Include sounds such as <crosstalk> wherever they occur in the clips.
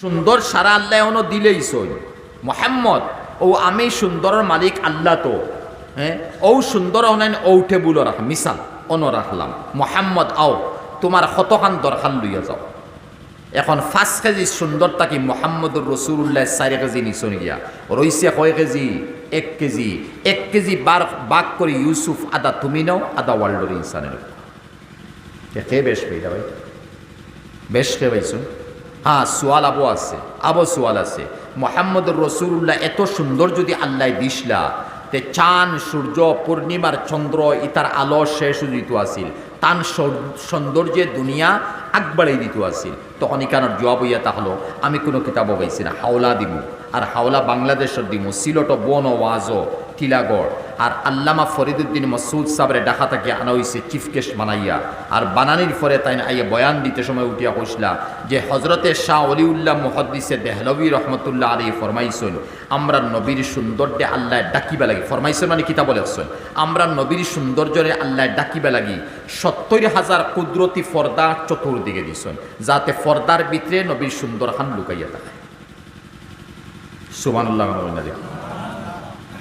সুন্দর সারা আল্লাহ এখনও দিলেই সই মোহাম্মদ, ও আমি সুন্দরের মালিক আল্লাহ তো। হ্যাঁ? ও সুন্দর অনাইন ঔঠে বুলো রাখ। মিসাল অন রাখলাম। মোহাম্মদ, আও, তোমার শতখান দরখান লইয়া যাও। এখন পাঁচ কেজি সুন্দর তাকি মোহাম্মদুর রসুল্লাহ চারি কেজি নিচন গিয়া। রইছে কয় কেজি? এক কেজি। এক কেজি বার বাক করে ইউসুফ, আদা তুমি নাও, আদা ওয়ার্ল্ডর ইনসানের। কে বেশ পেয়ে ভাই। বেশ কে পাইছুন হ্যাঁ সোয়াল আবো আছে, আবো সোয়াল আছে। মোহাম্মদুর রসুল্লাহ এত সুন্দর যদি আল্লাহ দিসলা তে চান সূর্য, পূর্ণিমার চন্দ্র, ইতার আলো শেষ দিত আসিল। তান সৌন্দর্যে দুনিয়া আগবাড়াই দিত আসিল। তখন ইকানোর জবাব ইয়া তাহলো আমি কোনো কিতাব পাইছি না, হাওলা দিমু। আর হাওলা বাংলাদেশের দিব সিলট, বন ওয়াজো টিলাগড় আর আল্লামা ফরিদুদ্দিন মসুদ সাবরে ডাকা থেকে আনা হইছে চিফ গেস্ট বানাইয়া। আর বানানির পরে তাই আইয়া বয়ান দিতে সময় উঠিয়া কইসলা যে হজরতে শাহ অলিউল্লাহ মুহদ্দিসে দেহলবী রহমতুল্লাহ আলী ফরমাইছেন আমরা নবীর সৌন্দর্যে আল্লাহ ডাকিবা লাগি। ফরমাইছেন মানে কিতা বলেছেন, আমরা নবীর সৌন্দর্যরে আল্লাহ ডাকিবা লাগি। সত্তর হাজার কুদরতি ফর্দা চতুর্দিকে দিছেন, যাতে ফর্দার ভিতরে নবীর সুন্দর খান লুকাইয়া থাকে। সুবহানাল্লাহ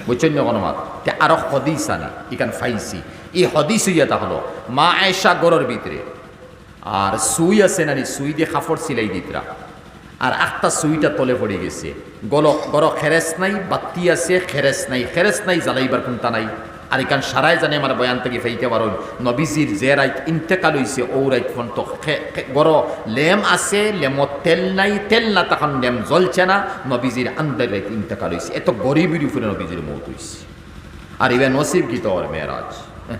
বুঝছেন গণমাত আরও হদিস আনি ইখান ফাইসি এই হদিস হইয়া তাহলো মা আয়সা গরর ভিতরে। আর সুই আছে নানি, সুই দিয়ে কাপড় সিলাই দিতরা আর আটটা সুইটা তলে পড়ে গেছে। গল গর খেরেস নাই বাত্তি আছে, খেরেস নাই খেরেস নাই, জ্বালাইবার কোনটা নাই? আর এখান সারাই জানে আমার বয়ান থেকে ফাইতে পারো নবীজির যে রাইত ইন্তেকাল হইছে, ও রাইত তো গর লেম আছে, লেমত তেল নাই, তেল না তখন লেম জ্বলছে না, নবীজির আন্দার রাইত ইন্তেকাল হইছে। এত গরিবের উপরে নবীজির মৌত হইছে। আর ইবে নসিব কি তোর মেয়েরাজ?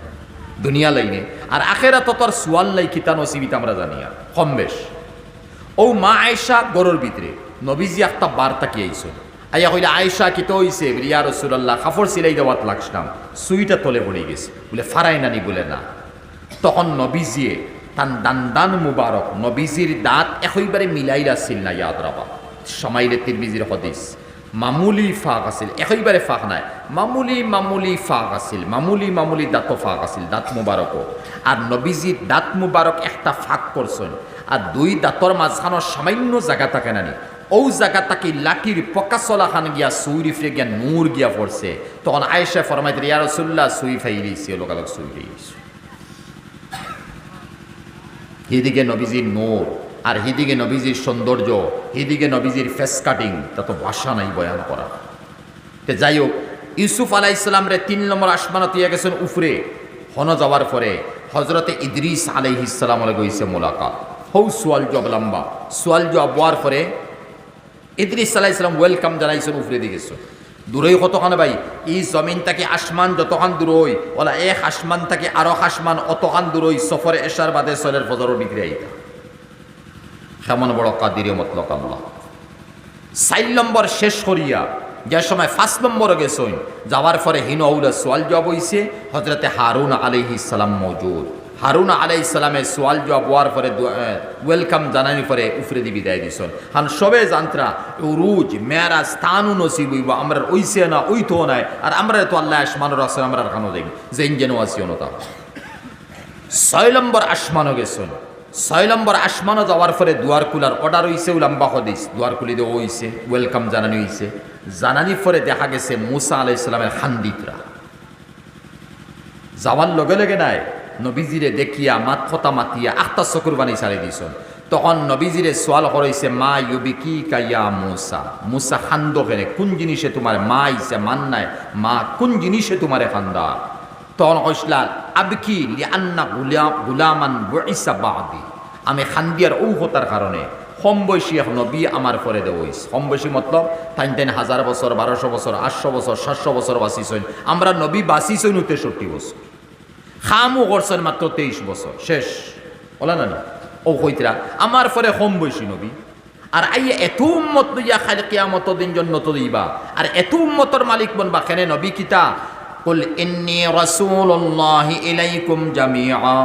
<laughs> দুনিয়া লাইনে। আর আখেরা তো তোর সোয়াল লাই কিতা নসিব ইতা আমরা জানি আর, কম বেশ। ও মা আয়সা গরুর ভিতরে। নবীজি একটা বার্তা কি আইসো আইয়া কইলে আয়সা কি তো হইছে রসুল্লাহ কাপড় সিলাই দেওয়াত লাগছিলাম সুইটা তলে পড়ে গেছে। বলে ফারাই নানি বলে না। তখন নবীজিয়ে তান দান দান মুবারক, নবীজির দাঁত একইবারে মিলাই রাখছিল না, ইয়াদ রাবা। সমাইলে তিরমিজির হদিস, মামুলি ফাঁক আছিল, একইবারে ফাঁক নাই। মামুলি মামুলি ফাঁক আছিল, মামুলি মামুলি দাঁত ফাঁক আছিল, দাঁত মুবারকও। আর নবীজির দাঁত মুবারক একটা ফাঁক করছেন। আর দুই দাঁতর মাঝখানোর সামান্য জায়গা থাকে নানি। ও জায়গা তাকে লাঠির পকা চলা খান গিয়া সুই রিফরে গিয়া নূর গিয়া পড়ছে তখন আয়েশা ফরমাইতে ইয়া রসুল্লাহ সুই ফাই দিয়েছে লোকালক নবীজির নূর আর হিদিকে নবীজির সৌন্দর্য হিদিকে নবীজির ফেস কাটিং তা তো ভাষা নাই বয়ান করা তে যাই হোক ইউসুফ আলাহ ইসলামরে তিন নম্বর আসমানত ইয়া গেছেন উফরে হন যাওয়ার পরে হজরতে ইদ্রিস আলাইহ ইসলাম গইছে মোলাকাত। হৌ সোয়াল জব লম্বা। সোয়াল জব হওয়ার পরে ইদ্রিস আলাহ ইসলাম ওয়েলকাম জানাইছেন উফরে দিয়ে গেছো। দূরই কতখানে ভাই? ই জমিন তাকে আসমান যতখান দূরই ওলা এক আসমান তাকে আরও আসমান অতখান দূরই সফরে এসার বাদে সলের ফজরের বিক্রি আইতা। কেমন বড় কাদিরে মতলক আল্লাহ। চার নম্বর শেষ করিয়া, যে সময় ফার্স্ট নম্বরে গেছই যাওয়ার পরে হিন আউলা সোয়াল জবাব হইছে হজরতে হারুন আলাইহি সালাম মৌজুদ হারুন আলাই সালামের সোয়াল জবাব হওয়ার পরে ওয়েলকাম জানানি পরে উফরে দি বিদায় দিছন। হান সবে জানত্রা, উরুজ মেয়ারা স্থানও নসিব হইব আমরা ওইছে না ওই তো নাই, আর আমরা তো আল্লাহ আসমানোর আসলে আমরা রাখানো দেখি যে যেন আসিও না তা। ছয় নম্বর আসমানও গেছন। ছয় নম্বর আসমানও যাওয়ার পরে দুয়ার কুলার অর্ডার হইছে লম্বা হদিস। দুয়ার কুলি দিয়ে হইছে ওয়েলকাম জানানি হইছে। জানানি পরে দেখা গেছে মুসা আলাই ইসলামের খান্দিতরা। যাওয়ার লগে লগে নাই নবীজিরে দেখিয়া মাত কথা মাতিয়া আখতা চকুর বানি ছাড়ি দিছন তখন নবীজিরে সোয়াল করাইছে মা ইউবি কি কাইয়া মুসা মুসা খান্দ কেনে? কোন জিনিসে তোমার মা আইছে মান নাই? মা, কোন জিনিসে তোমারে খান্দা? তখন কইসলা আবকি লিআন্না গুলা, গুলামান বইসা বাদি। আমি খান্দিয়ার ঔহতার কারণে কম বয়সী এক নবী আমার পরে দেওয়াইস কম বয়সী মতলব টাইন টাইন হাজার বছর বারোশো বছর আটশো বছর সাতশো বছর বাঁচিছইন। আমরা নবী বাঁচিছইন তেষট্টি বছর খামও করছেন মাত্র তেইশ বছর। শেষ। বলা না ও কইতরা, আমার পরে কম বয়সী নবী। আর আইয়া এত উম্মত লইয়া খালি কিয়ামত দিন জন্য তো দিবা আর এত উম্মতর মালিক বনবা, কেনে নবী কিতা? কুল ইন্নি রাসূলুল্লাহি ইলাইকুম জামিআ।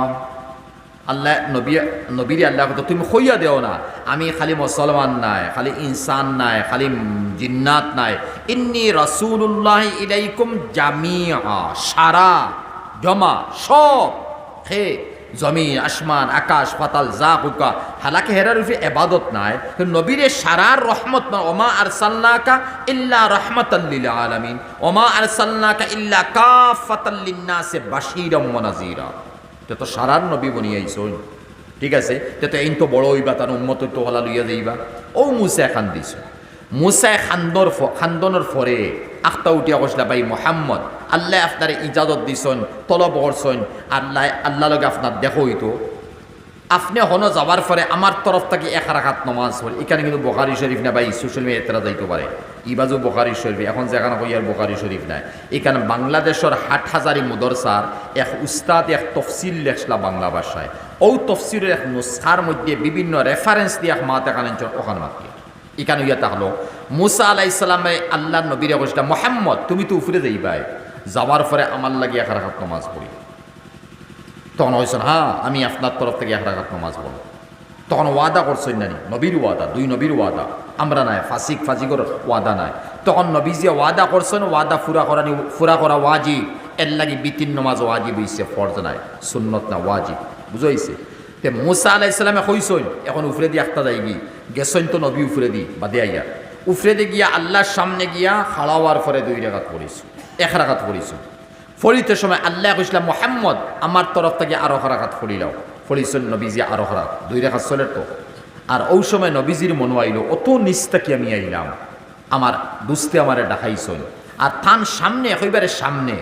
আল্লাহ, নবী, নবীর আল্লাহ কথা তুমি খইয়া দেও না। আমি খালি মুসলমান নাই, খালি ইনসান নাই, খালি জিন্নাত নাই। ইন্নি রাসূলুল্লাহ ইলাইকুম জামিআ। সারা জমা, সব। হে জমিন আসমান, আকাশ, পাতাল, যা হুকা হালাকে হেরার উপরে এবাদত নাই। নবীরে সারার রহমত না। ওমা আর সাল্লাকা ইল্লা রহমতাল্লিল আলামিন। ওমা আর সাল্লাকা ইল্লা কাফাতাল্লিন্নাসে বাশিরম মনাজিরা এটা তো সারার নবী বনিয়াইছই ঠিক আছে? তে তো এই তো বড় হইবা, তার উন্মত তো হলা লইয়া যাইবা। ও মুসা খান দিছ। মুসায় খান্দর খান্দনের ফরে আখতা উঠিয়া কইসলা, ভাই মোহাম্মদ আল্লাহ আপনার ইজাজত দিছন, তলব করছন। আল্লাহ আল্লাহ লগে আপনার দেখো হইতো আপনি হন যাবার পরে আমার তরফ থেকে এক রাখাত নমাজ হল এখানে কিন্তু বোখারি শরীফ না ভাই সোশ্যাল মিডিয়া এতরা যাইতে পারে। ইবাজু বোখারি শরীফ, এখন যেখানে কই আর বোখারি শরীফ নাই। এখানে বাংলাদেশের হাট হাজারি মুদরসার এক উস্তাদ এক তফসিল লেখলা বাংলা ভাষায়। ও তফসিলের এক নুসখার মধ্যে বিভিন্ন রেফারেন্স দিয়ে এক মাত কানেন ওখান মাতি এখানে ইয়া তাহলো, মুসা আলাই ইসলামে আল্লাহ নবীরে মোহাম্মদ, তুমি তো উফরে যাইবাই। যাওয়ার পরে আমার লাগে এক রাখাত নমাজ পড়ি। তখন হয়েছেন হ্যাঁ আমি আপনার তরফ থেকে এক রাখাত নমাজ পড়ব তখন ওয়াদা করছেন নানি, নবীর ওয়াদা, দুই নবীর ওয়াদা। আমরা নাই, ফাসিক ফাসিকর ওয়াদা নাই। তখন নবী যে ওয়াদা করছেন, ওয়াদা ফুরা করা ফুরা করা ওয়াজিব। এর লাগি বিতিন নমাজ ওয়াজিব হইছে, ফরজ নাই, সুন্নত না, ওয়াজিব। বুঝাইছে? তে মুসা আলাহ ইসলামে কইসইন এখন উফরে দি একটা যাইবি গেছইন তো নবী উফরে দি, বাদে আইয়া। উফরে দি গিয়া আল্লাহর সামনে গিয়া খাড়াওয়ার পরে দুই রাখাত পড়িস এক রাখাত পড়িস ফলিতে সময় আল্লাহ কইসলাম মোহাম্মদ, আমার তরফ থেকে আরও রাখাত ফলিলাও ফলিসন নবীজি আরও রাত, দুই রেখাত চলে তো। আর ওই সময় নবীজির মনো আইল, অত নিস্তাকি আমি আইলাম। আমার দুস্তে আমারে ডাকাইছ আর থান সামনে একইবারে সামনে।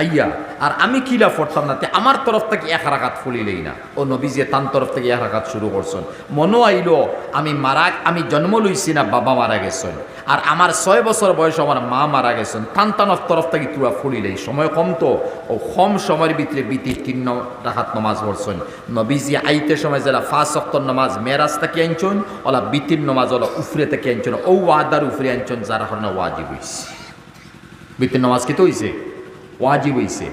আইয়া, আর আমি কিলা পড়তাম না আমার তরফ থেকে এক রাখাত ফুলিলেই না। ও নবীজি তান তরফ থেকে এক রাখাত শুরু করছেন। মনো আইলো, আমি মারা, আমি জন্ম লইছি না, বাবা মারা গেছেন। আর আমার ছয় বছর বয়স আমার মা মারা গেছেন। টান টানোর তরফ থেকে তুরা ফুলিলেই। সময় কম তো, ও কম সময়ের ভিতরে বিতি তিন রাখাত নমাজ পড়ছেন। নবীজি আইতে সময় যারা ফাঁস অক্তর নমাজ মেরাজ থেকে আনছন, ওলা বিতির নমাজ ওলা উফরে থেকে আনছন। ও ওয়াদার উফরে আনছন, যারা কারণে ওয়াজিব হইছে। বিতির নমাজ কি তো ওয়াজিব হইছে